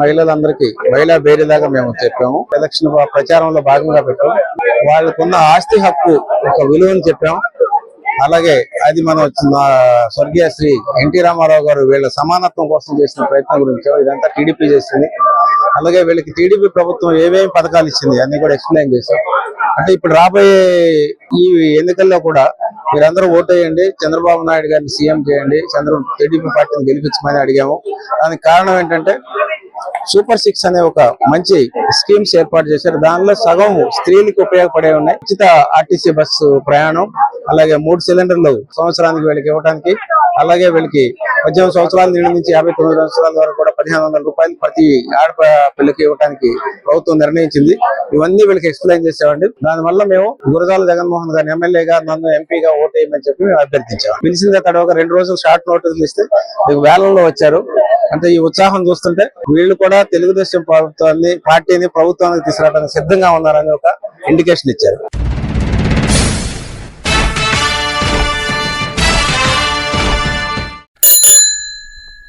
మహిళలందరికీ మహిళా బేరీలాగా మేము చెప్పాము. ఎలక్షన్ ప్రచారంలో భాగంగా పెట్టాము వాళ్ళకున్న ఆస్తి హక్కు ఒక విలువని చెప్పాము అలాగే అది మనం స్వర్గీయ శ్రీ ఎన్టీ రామారావు గారు వీళ్ళ సమానత్వం కోసం చేసిన ప్రయత్నం గురించి ఇదంతా టీడీపీ చేసింది. అలాగే వీళ్ళకి టీడీపీ ప్రభుత్వం ఏమేమి పథకాలు ఇచ్చింది అన్ని కూడా ఎక్స్ప్లెయిన్ చేశాం. అంటే ఇప్పుడు రాబోయే ఈ ఎన్నికల్లో కూడా మీరందరూ ఓటేయండి చంద్రబాబు నాయుడు గారిని సీఎం చేయండి చంద్ర టీడీపీ పార్టీని గెలిపించమని అడిగాము. దానికి కారణం ఏంటంటే సూపర్ సిక్స్ అనే ఒక మంచి స్కీమ్స్ ఏర్పాటు చేశారు. దానిలో సగం స్త్రీలకు ఉపయోగపడే ఉన్నాయి. ఉచిత ఆర్టీసీ బస్సు ప్రయాణం అలాగే మూడు సిలిండర్లు సంవత్సరానికి వీళ్ళకి ఇవ్వడానికి అలాగే వీళ్ళకి పద్దెనిమిది సంవత్సరాల నిండి నుంచి యాభై తొమ్మిది సంవత్సరాల వరకు కూడా పదిహేను వందల రూపాయలు ప్రతి ఆడపిల్లకి ఇవ్వడానికి ప్రభుత్వం నిర్ణయించింది. ఇవన్నీ వీళ్ళకి ఎక్స్ప్లెయిన్ చేసేవాడి. దానివల్ల మేము గురజాల జగన్మోహన్ గారిని ఎమ్మెల్యేగా నన్ను ఎంపీగా ఓటేయమని చెప్పి మేము అభ్యర్థించాం. పిలిచిన తర్వాత రెండు రోజులు షార్ట్ నోటీసులు ఇస్తే మీకు వేలంలో వచ్చారు. అంటే ఈ ఉత్సాహం చూస్తుంటే వీళ్ళు కూడా తెలుగుదేశం ప్రభుత్వాన్ని పార్టీని ప్రభుత్వానికి తీసుకురావడానికి సిద్ధంగా ఉన్నారని ఒక ఇండికేషన్ ఇచ్చారు.